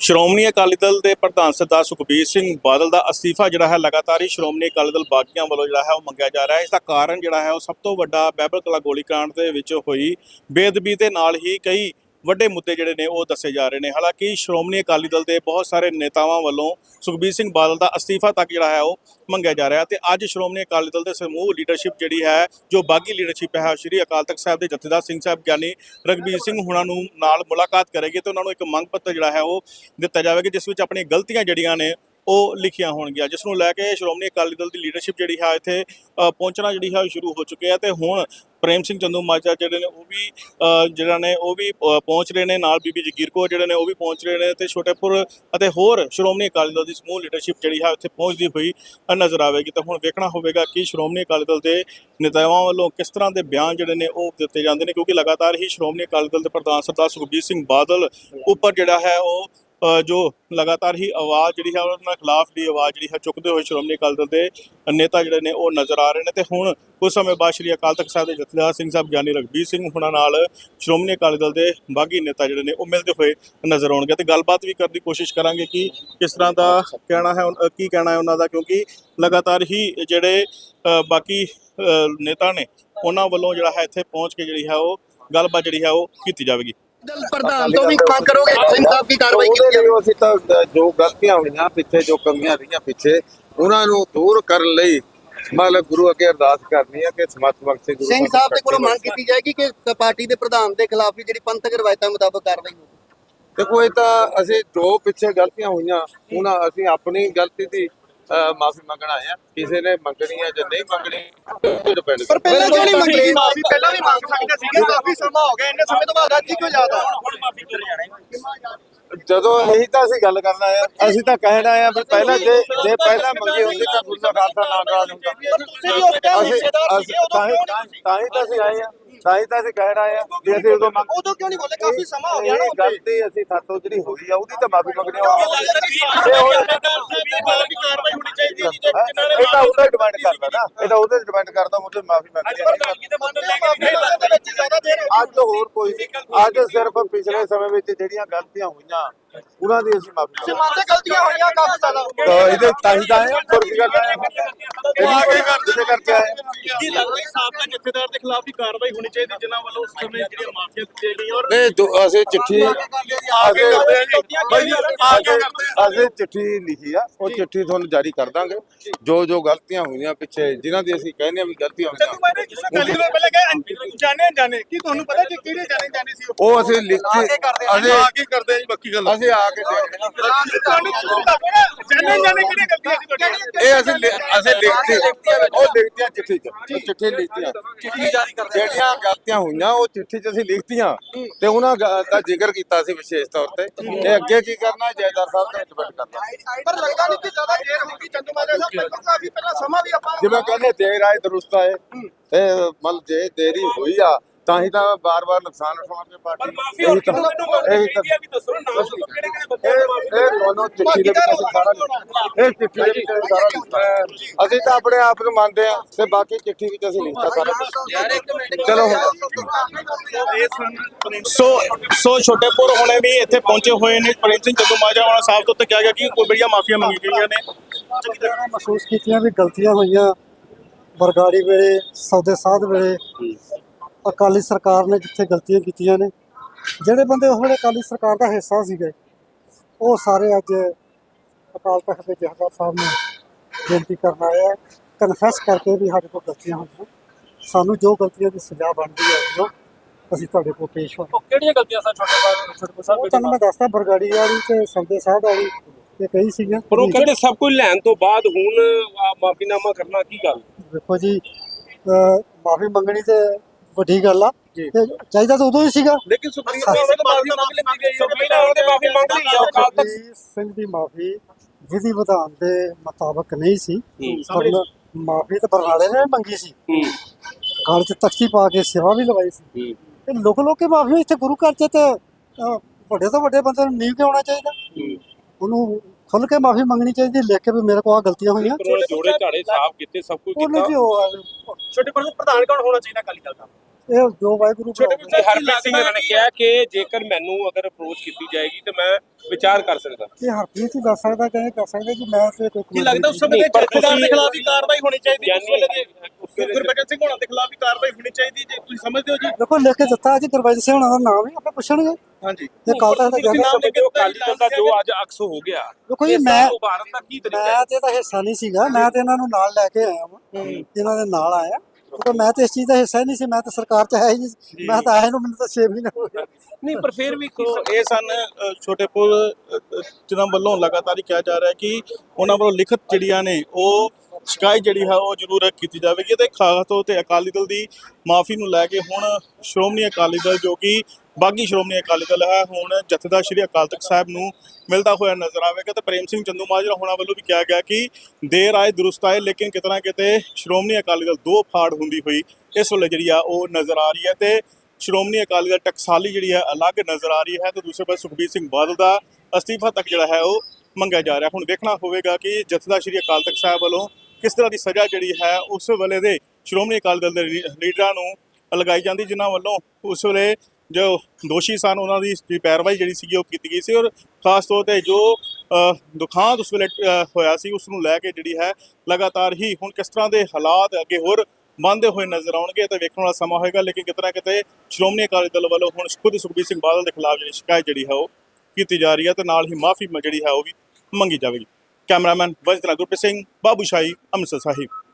ਸ਼੍ਰੋਮਣੀ ਅਕਾਲੀ ਦਲ ਦੇ ਪ੍ਰਧਾਨ ਸਰਦਾਰ ਸੁਖਬੀਰ ਸਿੰਘ ਬਾਦਲ ਦਾ ਅਸਤੀਫਾ ਜਿਹੜਾ ਹੈ ਲਗਾਤਾਰ ਹੀ ਸ਼੍ਰੋਮਣੀ ਅਕਾਲੀ ਦਲ ਬਾਗੀਆਂ ਵੱਲੋਂ ਜਿਹੜਾ ਹੈ ਉਹ ਮੰਗਿਆ ਜਾ ਰਿਹਾ ਹੈ। ਇਸ ਦਾ ਕਾਰਨ ਜਿਹੜਾ ਹੈ ਉਹ ਸਭ ਤੋਂ ਵੱਡਾ ਬਹਿਬਲ ਕਲਾ ਗੋਲੀकांड ਦੇ ਵਿੱਚ ਹੋਈ ਬੇਅਦਬੀ ਦੇ ਨਾਲ ਹੀ ਕਈ ਵੱਡੇ ਮੁੱਦੇ ਜਿਹੜੇ ਨੇ ਉਹ ਦੱਸੇ ਜਾ ਰਹੇ ਨੇ। ਹਾਲਾਂਕਿ ਸ਼੍ਰੋਮਣੀ ਅਕਾਲੀ ਦਲ ਦੇ ਬਹੁਤ ਸਾਰੇ ਨੇਤਾਵਾਂ ਵੱਲੋਂ ਸੁਖਬੀਰ ਸਿੰਘ ਬਾਦਲ ਦਾ ਅਸਤੀਫਾ ਤੱਕ ਜਿਹੜਾ ਹੈ ਉਹ ਮੰਗਿਆ ਜਾ ਰਿਹਾ ਤੇ ਅੱਜ ਸ਼੍ਰੋਮਣੀ ਅਕਾਲੀ ਦਲ ਦੇ ਸਮੂਹ ਲੀਡਰਸ਼ਿਪ ਜਿਹੜੀ ਹੈ, ਜੋ ਬਾਗੀ ਲੀਡਰਸ਼ਿਪ ਹੈ, ਸ਼੍ਰੀ ਅਕਾਲ ਤਖਤ ਸਾਹਿਬ ਦੇ ਜਥੇਦਾਰ ਸਿੰਘ ਸਾਹਿਬ ਗਿਆਨੀ ਰਗਬੀਰ ਸਿੰਘ ਹੁਣਾਂ ਨੂੰ ਨਾਲ ਮੁਲਾਕਾਤ ਕਰੇਗੀ ਤੇ ਉਹਨਾਂ ਨੂੰ ਇੱਕ ਮੰਗ ਪੱਤਰ ਜਿਹੜਾ ਹੈ ਉਹ ਦਿੱਤਾ ਜਾਵੇਗਾ, ਜਿਸ ਵਿੱਚ ਆਪਣੀਆਂ ਗਲਤੀਆਂ ਜਿਹੜੀਆਂ ਨੇ ਉਹ ਲਿਖੀਆਂ ਹੋਣਗੀਆਂ, ਜਿਸ ਨੂੰ ਲੈ ਕੇ ਸ਼੍ਰੋਮਣੀ ਅਕਾਲੀ ਦਲ ਦੀ ਲੀਡਰਸ਼ਿਪ ਜਿਹੜੀ ਹੈ ਇੱਥੇ ਪਹੁੰਚਣਾ ਜਿਹੜੀ ਹੈ ਉਹ ਸ਼ੁਰੂ ਹੋ ਚੁੱਕਿਆ ਤੇ ਹੁਣ ਪ੍ਰੇਮ ਸਿੰਘ ਚੰਦੂ ਮਾਜਰਾ ਜਿਹੜੇ ਨੇ ਉਹ ਵੀ ਜਿਹੜਾ ਨੇ ਉਹ ਵੀ ਪਹੁੰਚ ਰਹੇ ਨੇ ਨਾਲ ਬੀਬੀ ਜਗੀਰ ਕੌਰ ਜਿਹੜੇ ਨੇ ਉਹ ਵੀ ਪਹੁੰਚ ਰਹੇ ਨੇ ਤੇ ਛੋਟੇਪੁਰ ਅਤੇ ਹੋਰ ਸ਼੍ਰੋਮਣੀ ਅਕਾਲੀ ਦਲ ਦੀ ਸਮੂਹ ਲੀਡਰਸ਼ਿਪ ਜਿਹੜੀ ਹੈ ਉੱਥੇ ਪਹੁੰਚਦੀ ਹੋਈ ਨਜ਼ਰ ਆਵੇਗੀ। ਤਾਂ ਹੁਣ ਵੇਖਣਾ ਹੋਵੇਗਾ ਕਿ ਸ਼੍ਰੋਮਣੀ ਅਕਾਲੀ ਦਲ ਦੇ ਨੇਤਾਵਾਂ ਵੱਲੋਂ ਕਿਸ ਤਰ੍ਹਾਂ ਦੇ ਬਿਆਨ ਜਿਹੜੇ ਨੇ ਉਹ ਦਿੱਤੇ ਜਾਂਦੇ ਨੇ, ਕਿਉਂਕਿ ਲਗਾਤਾਰ ਹੀ ਸ਼੍ਰੋਮਣੀ ਅਕਾਲੀ ਦਲ ਦੇ ਪ੍ਰਧਾਨ ਸਰਦਾਰ ਸੁਖਬੀਰ ਸਿੰਘ ਬਾਦਲ ਉੱਪਰ ਜਿਹੜਾ ਹੈ ਉਹ ਜੋ ਲਗਾਤਾਰ ਹੀ ਆਵਾਜ਼ ਜਿਹੜੀ ਹੈ, ਉਹਨਾਂ ਖਿਲਾਫ ਦੀ ਆਵਾਜ਼ ਜਿਹੜੀ ਹੈ, ਚੁੱਕਦੇ ਹੋਏ ਸ਼੍ਰੋਮਣੀ ਅਕਾਲੀ ਦਲ ਦੇ ਨੇਤਾ ਜਿਹੜੇ ਨੇ, ਉਹ ਨਜ਼ਰ ਆ ਰਹੇ ਨੇ ਤੇ ਹੁਣ ਕੁਝ ਸਮੇਂ ਬਾਅਦ ਸ਼੍ਰੀ ਅਕਾਲ ਤਖਤ ਸਾਹਿਬ ਦੇ ਜਥੇਦਾਰ ਸਿੰਘ ਸਾਹਿਬ, ਗਿਆਨੀ ਰਘਬੀਰ ਸਿੰਘ ਹੁਣਾਂ ਨਾਲ ਸ਼੍ਰੋਮਣੀ ਅਕਾਲੀ ਦਲ ਦੇ ਬਾਗੀ ਨੇਤਾ ਜਿਹੜੇ ਨੇ, ਉਹ ਮਿਲਦੇ ਹੋਏ ਨਜ਼ਰ ਆਉਣਗੇ ਤੇ ਗੱਲਬਾਤ ਵੀ ਕਰਨ ਦੀ ਕੋਸ਼ਿਸ਼ ਕਰਾਂਗੇ ਕਿ ਕਿਸ ਤਰ੍ਹਾਂ ਦਾ ਕਹਿਣਾ ਹੈ ਕੀ ਕਹਿਣਾ ਹੈ ਉਹਨਾਂ ਦਾ, ਕਿਉਂਕਿ ਲਗਾਤਾਰ ਹੀ ਜਿਹੜੇ ਬਾਕੀ ਨੇਤਾ ਨੇ, ਉਹਨਾਂ ਵੱਲੋਂ ਜਿਹੜਾ ਹੈ, ਇੱਥੇ ਪਹੁੰਚ ਕੇ ਜਿਹੜੀ ਹੈ, ਉਹ ਗੱਲਬਾਤ ਜਿਹੜੀ ਹੈ, ਉਹ ਕੀਤੀ ਜਾਵੇਗੀ। ਦਲ ਪ੍ਰਧਾਨ ਤੋਂ ਵੀ ਮੰਗ ਕਰੋਗੇ ਸਿੰਘ ਸਾਹਿਬ ਕੀ ਕਾਰਵਾਈ ਕੀਤੀ ਉਹਦੇ ਜਾਵੇ ਲਈ ਅਸੀਂ ਤਾਂ ਅ, ਜੋ ਗਲਤੀਆਂ ਹੋਈਆਂ ਪਿੱਛੇ ਜੋ ਕਮੀਆਂ ਰਹੀਆਂ ਪਿੱਛੇ ਉਹਨਾਂ ਨੂੰ ਦੂਰ ਕਰਨ ਲਈ ਮਤਲਬ ਗੁਰੂ ਅੱਗੇ ਅਰਦਾਸ ਕਰਨੀ ਹੈ ਕਿ ਸਮਤ ਬਖਸ਼ੇ ਗੁਰੂ ਸਿੰਘ ਮਹਾਰਾਜ ਸਾਹਿਬ ਦੇ ਕੋਲੋਂ ਬਖਸ਼ੇ। ਮੰਗ ਕੀਤੀ ਜਾਏਗੀ ਕਿ ਪਾਰਟੀ ਦੇ ਪ੍ਰਧਾਨ ਦੇ ਖਿਲਾਫ ਵੀ ਜਿਹੜੀ ਪੰਥਕ ਰਵਾਇਤਾਂ ਮੁਤਾਬਕ ਕਾਰਵਾਈ ਹੋਵੇ ਦੇਖੋ ਇਹ ਤਾਂ ਅਸੀਂ ਜੋ ਪਿੱਛੇ ਗਲਤੀਆਂ ਹੋਈਆਂ ਉਹਨਾਂ ਅਸੀਂ ਆਪਣੀ ਗਲਤੀ ਦੀ ਮਾਫੀ ਮੰਗਣ ਆਏ ਆ। ਕਿਸੇ ਨੇ ਮੰਗਣੀ ਹੈ ਜਾਂ ਨਹੀਂ ਮੰਗਣੀ ਉਹ ਡਿਪੈਂਡ ਪਰ ਪਹਿਲਾਂ ਕਿਉਂ ਨਹੀਂ ਮੰਗੀ ਮਾਫੀ ਪਹਿਲਾਂ ਵੀ ਮੰਗ ਸਕਦੇ ਸੀਗੇ। ਕਾਫੀ ਸਮਾਂ ਹੋ ਗਿਆ ਇੰਨੇ ਸਮੇਂ ਤੋਂ ਬਾਅਦ ਅੱਜ ਹੀ ਕਿਉਂ ਯਾਦ ਆ? ਜਦੋਂ ਇਹੀ ਤਾਂ ਅਸੀਂ ਗੱਲ ਕਰਨਾ ਹੈ ਅਸੀਂ ਤਾਂ ਕਹਿਣਾ ਹੈ ਵੀ ਪਹਿਲਾਂ ਜੇ ਜੇ ਪਹਿਲਾਂ ਮੰਗੀ ਹੁੰਦੀ ਤਾਂ ਗੁਰੂ ਦਾ ਖਾਲਸਾ ਨਾਮ ਰਾਜ ਹੁੰਦਾ ਤੁਸੀਂ ਵੀ ਉਸ ਟਾਈਮ ਅਸੀਂ ਹਿੱਸੇਦਾਰ ਸੀਗੇ ਉਦੋਂ ਤਾਂ ਹੀ ਤਾਂ ਹੀ ਤਾਂ ਅਸੀਂ ਆਏ ਆ। ਤਾਂ ਹੀ ਤਾਂ ਅਸੀਂ ਕਹਿਣਾ ਆ ਵੀ ਅਸੀਂ ਉਦੋਂ ਮੰਗ ਉਦੋਂ ਕਿਉਂ ਨਹੀਂ ਬੋਲੇ? ਕਾਫੀ ਸਮਾਂ ਹੋ ਗਿਆ ਨਾ ਗਲਤੀ ਅਸੀਂ ਸਾਤੋਂ ਜਿਹੜੀ ਹੋਈ ਆ ਉਹਦੀ ਤਾਂ ਮਾਫੀ ਮੰਗਣੀ ਆ। ਇਹ ਹੁਣ ਕਾਰਵਾਈ ਹੋਣੀ ਇਹ ਤਾਂ ਉਹਦਾ ਡਿਪੈਂਡ ਕਰਦਾ ਨਾ ਇਹ ਤਾਂ ਉਹਦੇ ਡਿਪੈਂਡ ਕਰਦਾ ਮਾਫੀ ਅੱਜ ਤੋਂ ਹੋਰ ਕੋਈ ਨਹੀਂ। ਅੱਜ ਸਿਰਫ ਪਿਛਲੇ ਸਮੇਂ ਵਿੱਚ ਜਿਹੜੀਆਂ ਗਲਤੀਆਂ ਹੋਈਆਂ ਉਹਨਾਂ ਦੀ ਅਸੀਂ ਮਾਫੀ ਮੰਗਦੇ ਸਮਾਂ ਤੇ ਗਲਤੀਆਂ ਹੋਈਆਂ ਕਾਫੀ ਜ਼ਿਆਦਾ। ਤਾਂ ਇਹਦੇ ਤਾਂ ਹੀ ਤਾਂ ਆਏ ਆ, ਹੋਰ ਕੀ ਕਰਨਾ ਹੈ? ਇਹ ਵੀ ਕੋਈ ਜਿਹਦੇ ਕਰਕੇ ਆਏ ਆ। ਕੀ ਲੱਗਦਾ ਹੈ ਸਾਬਕਾ ਜਥੇਦਾਰ ਦੇ ਖਿਲਾਫ ਵੀ ਕਾਰਵਾਈ ਹੋਣੀ ਚਾਹੀਦੀ ਜਿਨ੍ਹਾਂ ਵੱਲੋਂ ਉਸ ਸਮੇਂ ਜਿਹੜੀਆਂ ਮਾਫੀਆਂ ਦਿੱਤੀਆਂ ਗਈਆਂ ਔਰ ਨਹੀਂ ਦੋ ਅਸੀਂ ਚਿੱਠੀ ਕਰਦੇ ਕਰਦੇ ਅਸੀਂ ਚਿੱਠੀ ਲਿਖੀ ਆ ਉਹ ਚਿੱਠੀ ਤੁਹਾਨੂੰ ਜਾਰੀ ਕਰ ਦਾਂਗੇ ਜੋ ਜੋ ਗਲਤੀਆਂ ਹੋਈਆਂ ਪਿੱਛੇ ਜਿਨ੍ਹਾਂ ਦੀ ਅਸੀਂ ਕਹਿੰਦੇ ਆ ਵੀ ਗਲਤੀਆਂ ਹੋਈਆਂ। ਮੈਨੇ ਜਿਸ ਅਕਾਲੀ ਦਲ ਪਹਿਲੇ ਗਏ ਜਾਣੇ ਜਾਣੇ। ਕੀ ਤੁਹਾਨੂੰ ਪਤਾ ਕਿ ਕਿਹੜੇ ਜਾਣੇ ਜਾਣੇ ਸੀ ਉਹ? ਅਸੀਂ ਲਿਖਤੀ ਅਸੀਂ ਕੀ ਕਰਦੇ ਆ ਜੀ ਬਾਕੀ ਗੱਲ। ਅਸੀਂ ਆ ਕੇ ਦੇਖਦੇ ਹਾਂ। ਜਾਣੇ ਜਾਣੇ ਕਿਹੜੇ ਗਲਤੀਆਂ ਸੀ ਤੁਹਾਡੀਆਂ? ਇਹ ਅਸੀਂ ਅਸੀਂ ਲਿਖਤੀ ਉਹ ਲਿਖਤੀਆਂ ਚਿੱਠੀ ਚ। ਉਹ ਚਿੱਠੀ ਲਿਖਤੀਆਂ ਚਿੱਠੀ ਜਾਰੀ ਕਰਦੇ ਜਿਹੜੀਆਂ ਗਲਤੀਆਂ ਹੋਈਆਂ ਉਹ ਚਿੱਠੀ ਚ ਅਸੀਂ ਲਿਖਤੀਆਂ। ਤੇ ਉਹਨਾਂ ਦਾ ਜ਼ਿਕਰ ਕੀਤਾ ਸੀ ਵਿਸ਼ੇਸ਼ ਤੌਰ ਤੇ। ਇਹ ਅੱਗੇ ਕੀ ਕਰਨਾ ਜੈਦਾਰ ਸਾਹਿਬ ਤੇ ਡਿਪੈਂਡ ਕਰਦਾ ਪਰ ਲੱਗਦਾ ਨਹੀਂ ਕਿ ਜ਼ਿਆਦਾ ਕਾਫੀ ਪਹਿਲਾਂ ਸਮਾਂ ਵੀ ਆਪਾਂ ਜਿਵੇਂ ਕਹਿੰਦੇ ਦੇਰ ਆਏ ਦਰੁਸਤ ਆਏ ਤੇ ਮਤਲਬ ਜੇ ਦੇਰੀ ਹੋਈ ਆ ਤਾਂ ਹੀ ਤਾਂ ਬਾਰ-ਬਾਰ ਨੁਕਸਾਨ ਉਠਾਉਣ ਦੇ ਪਾਰਟੀ ਤਾਂ ਤਾਂ ਵੀ ਦੱਸੋ ਨਾ ਕਿਹੜੇ ਕਿਹੜੇ ਇਹ ਇਹ ਦੋਨੋਂ ਚਿੱਠੀ ਦੇ ਵਿੱਚ ਅਸੀਂ ਸਾਰਾ। ਇਹ ਚਿੱਠੀ ਦੇ ਵਿੱਚ ਸਾਰਾ। ਅਸੀਂ ਤਾਂ ਆਪਣੇ ਆਪ ਨੂੰ ਮੰਨਦੇ ਆ ਤੇ ਬਾਕੀ ਚਿੱਠੀ ਵਿੱਚ ਅਸੀਂ ਲਿਖਤਾ ਸਾਰਾ। ਚਲੋ ਸੋ ਸੋ ਛੋਟੇਪੁਰ ਹੁਣੇ ਵੀ ਇੱਥੇ ਪਹੁੰਚੇ ਹੋਏ ਨੇ। ਪ੍ਰੇਮ ਸਿੰਘ ਵਾਲਾ ਸਾਹਿਬ ਤੋਂ ਉੱਤੇ ਕਿਹਾ ਗਿਆ ਕਿ ਕੋਈ ਬੜੀਆਂ ਮਾਫੀਆਂ ਮੰਗੀ ਗਈਆਂ ਨੇ। ਮਹਿਸੂਸ ਕੀਤੀਆਂ ਵੀ ਗਲਤੀਆਂ ਹੋਈਆਂ ਬਰਗਾੜੀ ਵੇਲੇ ਸੌਦੇ ਸਾਧ ਵੇਲੇ। ਅਕਾਲੀ ਸਰਕਾਰ ਨੇ ਜਿੱਥੇ ਗਲਤੀਆਂ ਕੀਤੀਆਂ ਨੇ ਜਿਹੜੇ ਬੰਦੇ ਉਸ ਵੇਲੇ ਅਕਾਲੀ ਸਰਕਾਰ ਦਾ ਹਿੱਸਾ ਸੀਗੇ ਉਹ ਸਾਰੇ ਅੱਜ ਅਕਾਲ ਤਖਤ ਦੇ ਜਥੇਦਾਰ ਸਾਹਿਬ ਨੂੰ ਬੇਨਤੀ ਕਰਨ ਆਏ ਆ ਕਨਫੈਸ ਕਰਕੇ ਵੀ ਸਾਡੇ ਕੋਲ ਗਲਤੀਆਂ ਹੋਈਆਂ। ਸਾਨੂੰ ਜੋ ਗਲਤੀਆਂ ਦੀ ਸਜ਼ਾ ਬਣਦੀ ਹੈ ਜੋ ਅਸੀਂ ਤੁਹਾਡੇ ਕੋਲ ਪੇਸ਼ ਹੋਏ ਕਿਹੜੀਆਂ ਗਲਤੀਆਂ ਸਨ ਛੋਟੇ ਛੋਟੇ ਉਹ ਤੁਹਾਨੂੰ ਮੈਂ ਦੱਸਦਾ ਬਰਗਾੜੀ ਵਾਲੀ ਤੇ ਸੌਦੇ ਸਾਧ ਵਾਲੀ। ਇਹ ਕਈ ਸੀਗੀਆਂ ਪਰ ਉਹ ਕਹਿੰਦੇ ਸਭ ਕੁਝ ਲੈਣ ਤੋਂ ਬਾਅਦ ਹੁਣ ਮਾਫੀਨਾਮਾ ਕਰਨਾ ਕੀ ਗੱਲ? ਦੇਖੋ ਜੀ ਮਾਫੀ ਮੰਗਣੀ ਤੇ ਵੱਡੀ ਗੱਲ ਆ। ਤੇ ਚਾਹੀਦਾ ਤਾਂ ਉਦੋਂ ਹੀ ਸੀਗਾ। ਲੇਕਿਨ ਸੁਪਰੀਮ ਕੋਰਟ ਨੇ ਮਾਫੀ ਮੰਗ ਲਈ ਸੁਪਰੀਮ ਕੋਰਟ ਨੇ ਮਾਫੀ ਮੰਗ ਲਈ ਆ, ਤਖ਼ਤ- ਸੁਖਬੀਰ ਸਿੰਘ ਦੀ ਮਾਫੀ ਵਿਧੀ ਵਿਧਾਨ ਦੇ ਮੁਤਾਬਕ ਨਹੀਂ ਸੀ। ਪਰ ਮਾਫੀ ਤਾਂ ਬਰਨਾਲੇ ਨੇ ਮੰਗੀ ਸੀ। ਗਲ 'ਚ ਤਖਤੀ ਪਾ ਕੇ ਸੇਵਾ ਵੀ ਲਵਾਈ ਸੀ। ਤੇ ਲੋਕ ਲੋਕ ਕੇ ਮਾਫੀ ਇੱਥੇ ਗੁਰੂ ਘਰ 'ਚ ਤੇ ਵੱਡੇ ਤੋਂ ਵੱਡੇ ਬੰਦੇ ਨੂੰ ਨੀਵ ਕੇ ਆਉਣਾ ਚਾਹੀਦਾ? ਉਹਨੂੰ ਖੁੱਲ ਕੇ ਮਾਫੀ ਮੰਗਣੀ ਚਾਹੀਦੀ ਲਿਖ ਕੇ ਵੀ ਮੇਰੇ ਕੋਲ ਆ ਗਲਤੀਆਂ ਹੋਈਆਂ। ਪਰ ਉਹਨੇ ਜੋੜੇ ਝਾੜੇ ਸਾਫ਼ ਕੀਤੇ ਸਭ ਕੁਝ ਉਹਨੇ ਕੀਤਾ। ਜੀ ਉਹ ਛੋਟੇ ਪ੍ਰਧਾਨ ਕੌਣ ਹੋਣਾ ਚਾਹੀਦਾ ਅਕਾਲੀ ਦਲ ਦਾ? ਇਹ ਜੋ ਵਾਹਿਗੁਰੂ ਬਣਾਉਂਦੇ ਜੀ ਹਰਪ੍ਰੀਤ ਸਿੰਘ ਨੇ ਕਿਹਾ ਕਿ ਜੇਕਰ ਮੈਨੂੰ ਅਗਰ ਅਪਰੋਚ ਕੀਤੀ ਜਾਏਗੀ ਤੇ ਮੈਂ ਵਿਚਾਰ ਕਰ ਸਕਦਾ। ਇਹ ਹਰਪ੍ਰੀਤ ਹੀ ਦੱਸ ਸਕਦਾ ਕਿ ਦੱਸ ਸਕਦਾ ਕਿ ਮੈਂ ਤੇ ਕੋਈ ਕੀ ਲੱਗਦਾ ਉਸ ਸਮੇਂ ਦੇ ਜਥੇਦਾਰ ਦੇ ਖਿਲਾਫ ਵੀ ਕਾਰਵਾਈ ਹੋਣੀ ਚਾਹੀਦੀ ਉਸ ਵੇਲੇ ਦੇ ਗੁਰਬਚਨ ਸਿੰਘ ਹੋਣਾ ਦੇ ਖਿਲਾਫ ਵੀ ਕਾਰਵਾਈ ਹੋਣੀ ਚਾਹੀਦੀ ਜੇ ਤੁਸੀਂ ਸਮਝਦੇ ਹੋ ਜੀ। ਦੇਖੋ ਲਿਖ ਕੇ ਦਿੱਤਾ ਜੀ ਗੁਰਬਾਜ ਸਿੰਘ ਉਹਨਾਂ ਦਾ ਨਾਮ ਹੀ ਆਪਾਂ ਪੁੱਛਣਗੇ। ਹਾਂਜੀ। ਇਹ ਕੱਲ ਤੱਕ ਦਾ ਤੁਸੀਂ ਨਾਮ ਲੈ ਕੇ ਅਕਾਲੀ ਦਲ ਦਾ ਜੋ ਅੱਜ ਅਕਸ ਹੋ ਗਿਆ। ਦੇਖੋ ਜੀ ਇਸ ਦਾ ਮੈਂ ਉਭਾਰਨ ਦਾ ਕੀ ਤਰੀਕਾ ਹੈ? ਮੈਂ ਤੇ ਇਹਦਾ ਹਿੱਸਾ ਨਹੀਂ ਸੀਗਾ ਮੈਂ ਤੇ ਇਹਨਾਂ ਨੂੰ ਨਾਲ ਲੈ ਕੇ ਆਇਆ ਵਾਂ। ਇਹਨਾਂ ਦੇ ਨਾਲ ਆਇਆ। ਕਿਉਂਕਿ ਮੈਂ ਤੇ ਇਸ ਚੀਜ਼ ਦਾ ਹਿੱਸਾ ਹੀ ਨਹੀਂ ਸੀ ਮੈਂ ਤਾਂ ਸਰਕਾਰ ਚ ਹੈ ਹੀ ਨਹੀਂ ਮੈਂ ਤਾਂ ਆਇਆ ਨੂੰ ਮੈਨੂੰ ਤਾਂ 6 ਮਹੀਨੇ ਹੋ ਗਏ। ਨਹੀਂ ਪਰ ਫਿਰ ਵੀ ਕੀ ਸੋ ਇਹ ਸਨ ਅ, ਛੋਟੇ ਪੁੱਲ ਜਿਨ੍ਹਾਂ ਵੱਲੋਂ ਲਗਾਤਾਰ ਹੀ ਕਿਹਾ ਜਾ ਰਿਹਾ ਹੈ ਕਿ ਉਹਨਾਂ ਵੱਲੋਂ ਲਿਖਤ ਜਿਹੜੀਆਂ ਨੇ ਉਹ ਸ਼ਿਕਾਇਤ ਜਿਹੜੀ ਹੈ ਉਹ ਜ਼ਰੂਰ ਕੀਤੀ ਜਾਵੇਗੀ। ਤੇ ਖਾਸ ਤੌਰ ਤੇ ਅਕਾਲੀ ਦਲ ਦੀ ਮਾਫੀ ਨੂੰ ਲੈ ਕੇ ਹੁਣ ਸ਼੍ਰੋਮਣੀ ਅਕਾਲੀ ਦਲ ਜੋ ਕਿ ਬਾਗੀ ਸ਼੍ਰੋਮਣੀ ਅਕਾਲੀ ਦਲ ਹੈ। ਹੁਣ ਜਥੇਦਾਰ ਸ਼੍ਰੀ ਅਕਾਲ ਤਖਤ ਸਾਹਿਬ ਨੂੰ ਮਿਲਦਾ ਹੋਇਆ ਨਜ਼ਰ ਆਵੇਗਾ ਤੇ ਪ੍ਰੇਮ ਸਿੰਘ ਚੰਦੂ ਮਾਜਰਾ ਹੋਣਾ ਵੱਲੋਂ ਵੀ ਕਿਹਾ ਗਿਆ ਕਿ ਦੇਰ ਆਏ, ਦਰੁਸਤ ਆਏ, ਲੇਕਿਨ ਕਿਤਨਾ ਕਿਤੇ ਸ਼੍ਰੋਮਣੀ ਅਕਾਲੀ ਦਲ ਦੋ ਫਾੜ ਹੁੰਦੀ ਹੋਈ ਇਸ ਵੇਲੇ ਜਿਹੜੀ ਆ ਉਹ ਨਜ਼ਰ ਆ ਰਹੀ ਹੈ ਤੇ ਸ਼੍ਰੋਮਣੀ ਅਕਾਲੀ ਦਲ ਟਕਸਾਲੀ ਜਿਹੜੀ ਹੈ ਅਲੱਗ ਨਜ਼ਰ ਆ ਰਹੀ ਹੈ ਤੇ ਦੂਸਰੇ ਪਾਸੇ ਸੁਖਬੀਰ ਸਿੰਘ ਬਾਦਲ ਦਾ ਅਸਤੀਫਾ ਤੱਕ ਜਿਹੜਾ ਹੈ ਉਹ ਮੰਗਿਆ ਜਾ ਰਿਹਾ। ਹੁਣ ਵੇਖਣਾ ਹੋਵੇਗਾ ਕਿ ਜਥੇਦਾਰ ਸ਼੍ਰੀ ਅਕਾਲ ਤਖਤ ਸਾਹਿਬ ਵੱਲੋਂ ਕਿਸ ਤਰ੍ਹਾਂ ਦੀ ਸਜ਼ਾ ਜਿਹੜੀ ਹੈ ਉਸ ਵੇਲੇ ਦੇ ਸ਼੍ਰੋਮਣੀ ਅਕਾਲੀ ਦਲ ਦੇ ਲੀਡਰਾਂ ਨੂੰ ਲਗਾਈ ਜਾਂਦੀ, ਜਿਨ੍ਹਾਂ ਵੱਲੋਂ ਉਸ ਵੇਲੇ ਜੋ ਦੋਸ਼ੀ ਸਨ, ਉਹਨਾਂ ਦੀ ਪੈਰਵਾਈ ਜਿਹੜੀ ਸੀਗੀ ਉਹ ਕੀਤੀ ਗਈ ਸੀ ਔਰ ਖਾਸ ਤੌਰ ਤੇ ਜੋ ਦੁਖਾਂਤ ਉਸ ਵੇਲੇ ਹੋਇਆ ਸੀ, ਉਸ ਨੂੰ ਲੈ ਕੇ ਜਿਹੜੀ ਹੈ ਲਗਾਤਾਰ ਹੀ ਹੁਣ ਕਿਸ ਤਰ੍ਹਾਂ ਦੇ ਹਾਲਾਤ ਅੱਗੇ ਹੋਰ ਬਣਦੇ ਹੋਏ ਨਜ਼ਰ ਆਉਣਗੇ ਤੇ ਵੇਖਣ ਵਾਲਾ ਸਮਾਂ ਹੋਏਗਾ, ਲੇਕਿਨ ਕਿਤਨਾ ਕਿਤੇ ਸ਼੍ਰੋਮਣੀ ਅਕਾਲੀ ਦਲ ਵੱਲੋਂ ਹੁਣ ਖੁਦ ਸੁਖਬੀਰ ਸਿੰਘ ਬਾਦਲ ਦੇ ਖਿਲਾਫ ਜਿਹੜੀ ਸ਼ਿਕਾਇਤ ਜਿਹੜੀ ਹੈ ਉਹ ਕੀਤੀ ਜਾ ਰਹੀ ਹੈ ਤੇ ਨਾਲ ਹੀ ਮਾਫੀ ਜਿਹੜੀ ਹੈ ਉਹ ਵੀ ਮੰਗੀ ਜਾਵੇਗੀ। ਕੈਮਰਾਮੈਨ ਵਜਦਰਾ ਗੁਰਪ੍ਰੀਤ ਸਿੰਘ, ਬਾਬੂ ਸ਼ਾਹੀ, ਅੰਮ੍ਰਿਤਸਰ ਸਾਹਿਬ।